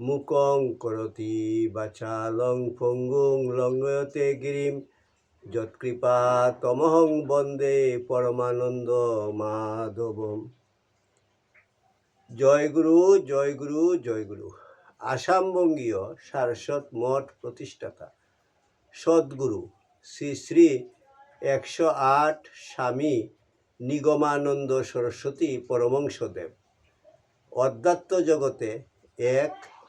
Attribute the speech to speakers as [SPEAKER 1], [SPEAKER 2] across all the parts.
[SPEAKER 1] মুকং করতি বাচালং পঙ্গুং লঙ্গয়তে গিরিম। যৎকৃপা তমহং বন্দে পরমানন্দ মাধবম। জয়গুরু জয়গুরু জয়গুরু আসামবঙ্গীয় সারস্বত মঠ প্রতিষ্ঠাতা। সদ্গুরু শ্রী শ্রী একশো আট স্বামী নিগমানন্দ সরস্বতী পরমংসদেব। অধ্যাত্ম জগতে এক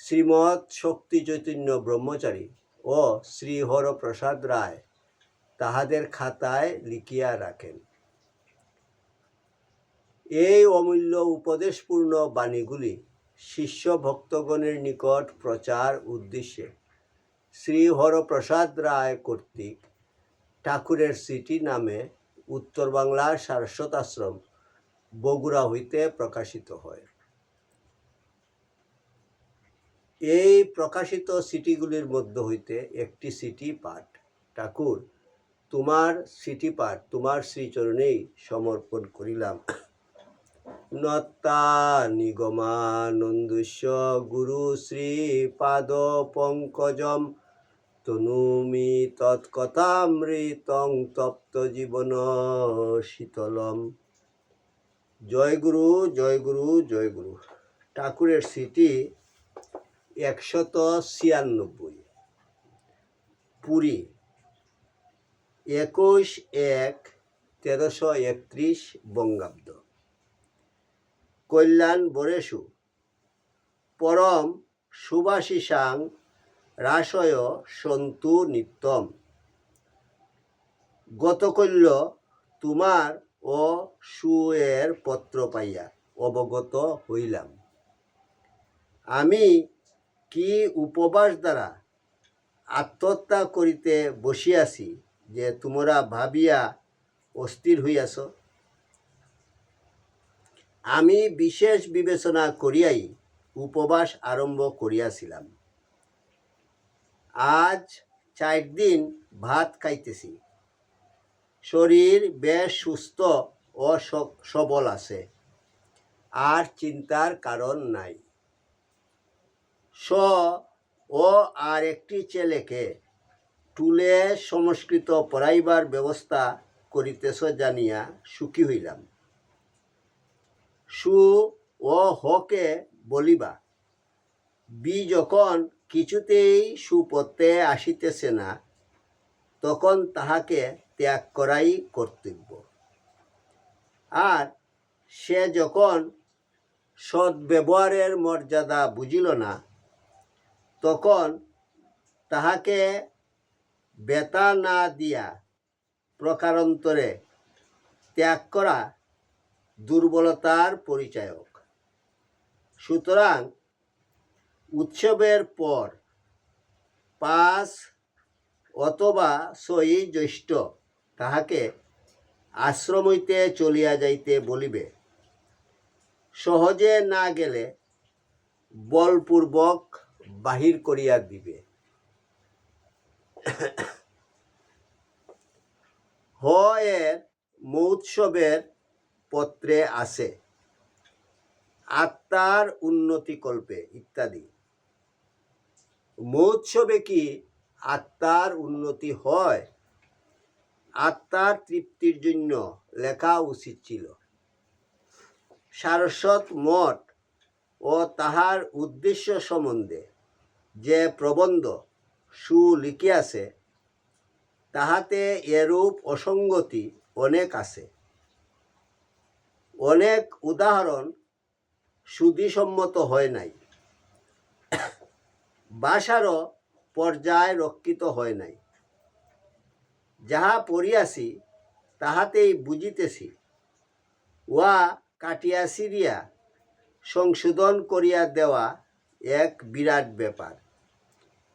[SPEAKER 1] শ্রীমৎ শক্তি চৈতন্য ব্রহ্মচারী ও শ্রী হরপ্রসাদ রায় তাহাদের খাতায় লিখিয়া রাখেন। এই অমূল্য উপদেশপূর্ণ বাণীগুলি শিষ্য ভক্তগণের নিকট প্রচার উদ্দেশ্যে শ্রী হরপ্রসাদ রায় কর্তৃক ঠাকুরের সিটি নামে উত্তর বাংলার সারস্বত আশ্রম বগুড়া হইতে প্রকাশিত হয়। এই প্রকাশিত সিটিগুলির মধ্য হইতে একটি সিটি পাঠ। ঠাকুর, তোমার সিটি পাঠ, তোমার শ্রীচরণেই সমর্পণ করিলাম। নত্তা নিগমানন্দস্য গুরু শ্রী পাদ পঙ্কজম তনুমি তৎকথামৃতং তপ্ত জীবন শীতলম। জয় গুরু জয় গুরু জয় গুরু। ঠাকুরের সিটি একশত ছিয়ানব্বই। পুরী, একুশ এক তেরোশো একত্রিশ বঙ্গাব্দ। কল্যাণ বরেশু পরম সুভাষিসাং রাসয় সন্তু নিত্যম। গতকল্য তোমার ও সুয়ের পত্র পাইয়া অবগত হইলাম। আমি কি উপবাস দ্বারা আত্মহত্যা করিতে বসিয়াছি যে তোমরা ভাবিয়া অস্থির হইয়াছ? আমি বিশেষ বিবেচনা করিয়াই উপবাস আরম্ভ করিয়াছিলাম। আজ চার দিন ভাত খাইতেছি। শরীর বেশ সুস্থ ও সবল আছে। আর চিন্তার কারণ নাই। স ও আর একটি ছেলেকে টুলে সংস্কৃত পড়াইবার ব্যবস্থা করিতেছ জানিয়া সুখী হইলাম। সু ও হকে বলিবা, বি যখন কিছুতেই সুপথে আসিতেছে না, তখন তাহাকে ত্যাগ করাই কর্তব্য। আর সে যখন সদ্ব্যবহারের মর্যাদা বুঝিল না তখন তাহাকে বেতা না দিয়া প্রকারান্তরে ত্যাগ করা দুর্বলতার পরিচায়ক। সুতরাং উৎসবের পর পাঁচ অথবা ছয়ই জ্যৈষ্ঠ তাহাকে আশ্রম হইতে চলিয়া যাইতে বলিবে। সহজে না গেলে বলপূর্বক বাহির করিয়া দিবে। হ এর মহোৎসবের পত্রে আছে, আত্মার উন্নতি কল্পে, ইত্যাদি। মহোৎসবে কি আত্মার উন্নতি হয়? আত্মার তৃপ্তির জন্য লেখা উচিত ছিল। সারস্বত মঠ ও তাহার উদ্দেশ্য সম্বন্ধে যে প্রবন্ধ সুলিখিয়াছে, তাহাতে এরূপ অসঙ্গতি অনেক আছে। অনেক উদাহরণ সুধিসম্মত হয় নাই। ভাষারও পর্যায় রক্ষিত হয় নাই। যাহা পড়িয়াছি, তাহাতেই বুঝিতেছি। ওয়া কাটিয়া সিরিয়া সংশোধন করিয়া দেওয়া এক বিরাট ব্যাপার।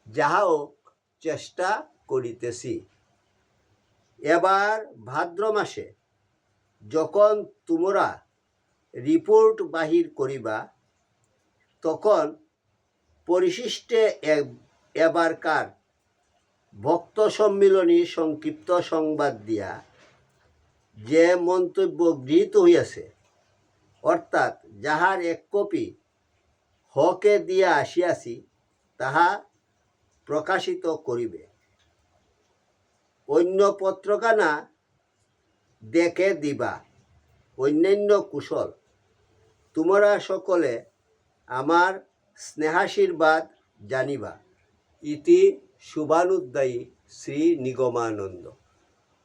[SPEAKER 1] যাহাও চেষ্টা করিতেছি। এবার ভাদ্র মাসে যখন তোমরা রিপোর্ট বাহির করিবা, তখন পরিশিষ্টে এবারকার ভক্ত সম্মিলনী সংক্ষিপ্ত সংবাদ দিয়া যে মন্তব্য গৃহীত হইয়াছে অর্থাৎ যাহার এক কপি হকে দিয়া আসিয়াছি, তাহা প্রকাশিত করিবে। অন্য পত্রখানা দেখে দিবা, অন্যান্য কুশল। তোমরা সকলে আমার স্নেহাশীর্বাদ জানিবা। ইতি শুভানুদ্দায়ী শ্রী নিগমানন্দ।